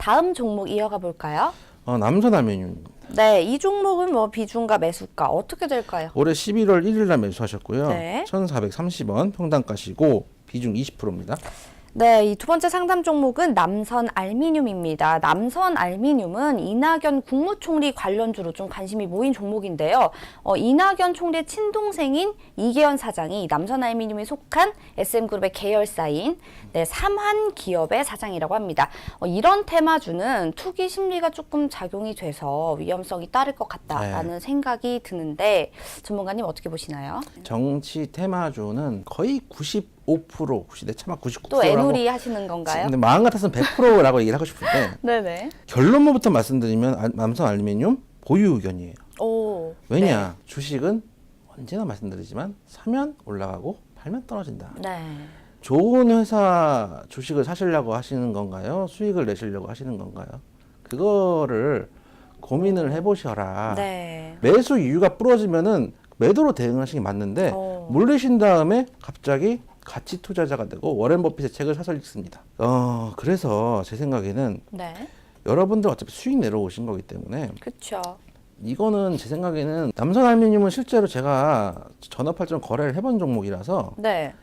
다음 종목 이어가 볼까요? 어, 알루미늄입니다. 네, 이 종목은 뭐 비중과 매수가 어떻게 될까요? 올해 11월 1일 날 매수하셨고요. 네. 1,430원 평단가시고 비중 20%입니다. 네, 이 두 번째 상담 종목은 남선 알미늄입니다. 남선 알미늄은 이낙연 국무총리 관련주로 좀 관심이 모인 종목인데요. 어, 이낙연 총리의 친동생인 이계현 사장이 남선 알미늄에 속한 SM그룹의 계열사인 네, 삼한 기업의 사장이라고 합니다. 어, 이런 테마주는 투기 심리가 조금 작용이 돼서 위험성이 따를 것 같다라는 생각이 드는데 전문가님 어떻게 보시나요? 정치 테마주는 거의 95% 90대 차마 99%라고 또 애누리 하시는 건가요? 근데 마음 같아서는 100%라고 얘기를 하고 싶은데 네네. 결론부터 말씀드리면 알- 남선 알루미늄 보유 의견이에요. 오. 왜냐? 주식은 언제나 말씀드리지만 사면 올라가고 팔면 떨어진다. 네. 좋은 회사 주식을 사시려고 하시는 건가요? 수익을 내시려고 하시는 건가요? 그거를 고민을 해보셔라. 네. 매수 이유가 부러지면은 매도로 대응하시는 게 맞는데 어. 물리신 다음에 갑자기 가치 투자자가 되고 워렌 버핏의 책을 사서 읽습니다. 어 그래서 제 생각에는 네. 여러분들 어차피 수익 내러 오신 거기 때문에 그렇죠. 이거는 제 생각에는 남선 알루미늄은 실제로 제가 전업할 좀 거래를 해본 종목이라서 네.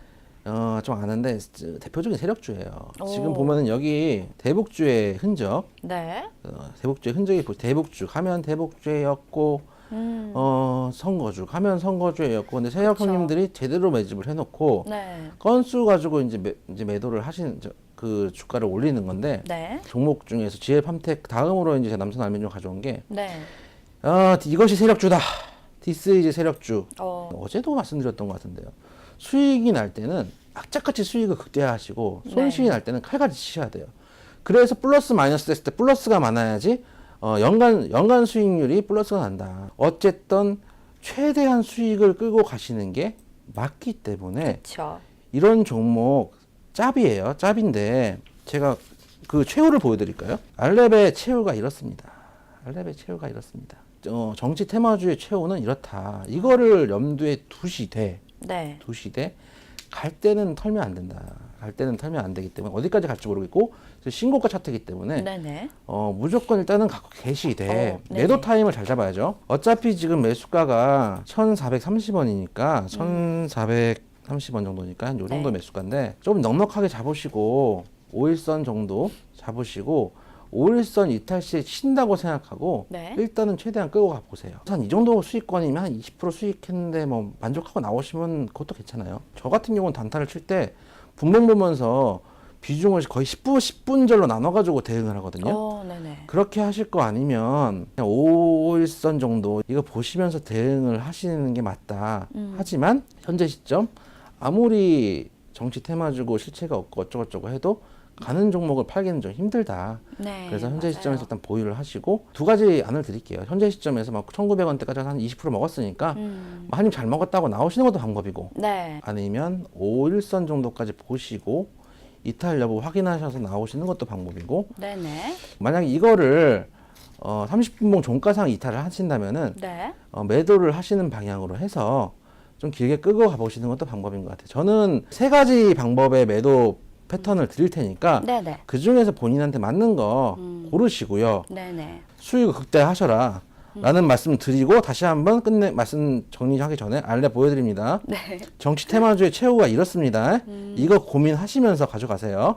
어, 좀 아는데 저- 대표적인 세력주예요. 오. 지금 보면은 여기 대북주의 흔적, 네. 어, 대북주의 흔적이 보- 대북주 하면 대북주였고 음. 어, 선거주 하면 선거주였고 근데 세력 그쵸. 형님들이 제대로 매집을 해놓고 네. 건수 가지고 이제 매, 이제 매도를 하시는 저, 그 주가를 올리는 건데 네. 종목 중에서 GL 팜텍 다음으로 이제 남선 알루미늄 가져온 게 네. 아, 이것이 세력주다. 디스 이제 세력주. 어. 어제도 말씀드렸던 것 같은데요. 수익이 날 때는 악착같이 수익을 극대화하시고 손실이 네. 날 때는 칼같이 치셔야 돼요. 그래서 플러스 마이너스 됐을 때 플러스가 많아야지 어, 연간 연간 수익률이 플러스가 난다. 어쨌든 최대한 수익을 끌고 가시는 게 맞기 때문에 그렇죠. 이런 종목 짭이에요. 짭인데 제가 그 최후를 보여드릴까요? 알렙의 최후가 이렇습니다. 알렙의 최후가 이렇습니다. 어, 정치 테마주의 최후는 이렇다. 이거를 염두에 두시되 네. 두시되 갈 때는 털면 안 된다. 갈 때는 털면 안 되기 때문에 어디까지 갈지 모르겠고 신고가 차트이기 때문에 네네. 어, 무조건 일단은 갖고 계시되 어, 네네. 매도 타임을 잘 잡아야죠. 어차피 지금 매수가가 1,430원이니까 1,430원 정도니까 한 요 정도 네. 매수가인데 좀 넉넉하게 잡으시고 5일선 정도 잡으시고 5일선 이탈 시에 친다고 생각하고 네. 일단은 최대한 끌고 가 보세요. 한 이 정도 수익권이면 한 20% 수익했는데 뭐 만족하고 나오시면 그것도 괜찮아요. 저 같은 경우는 단타를 칠때 분봉 보면서 비중을 거의 10분 10분절로 나눠 가지고 대응을 하거든요. 어, 네네. 그렇게 하실 거 아니면 그냥 5일선 정도 이거 보시면서 대응을 하시는 게 맞다. 음. 하지만 현재 시점 아무리 정치 테마주고 실체가 없고 어쩌고저쩌고 해도 가는 종목을 팔기는 좀 힘들다. 네. 그래서 현재 맞아요. 시점에서 일단 보유를 하시고 두 가지 안을 드릴게요. 현재 시점에서 막 1,900원대까지 한 20% 먹었으니까 음. 한입 잘 먹었다고 나오시는 것도 방법이고 네. 아니면 5일선 정도까지 보시고 이탈 여부 확인하셔서 나오시는 것도 방법이고 네네. 만약에 이거를 어, 30분봉 종가상 이탈을 하신다면은 네. 어, 매도를 하시는 방향으로 해서 좀 길게 끌고 가보시는 것도 방법인 것 같아요. 저는 세 가지 방법의 매도 패턴을 드릴 테니까 네네. 그 중에서 본인한테 맞는 거 음. 고르시고요. 네네. 수익을 극대화하셔라. 라는 말씀 드리고 다시 한번 끝내 말씀 정리하기 전에 알레 보여드립니다. 네. 정치 테마주의 최후가 이렇습니다. 이거 고민하시면서 가져가세요.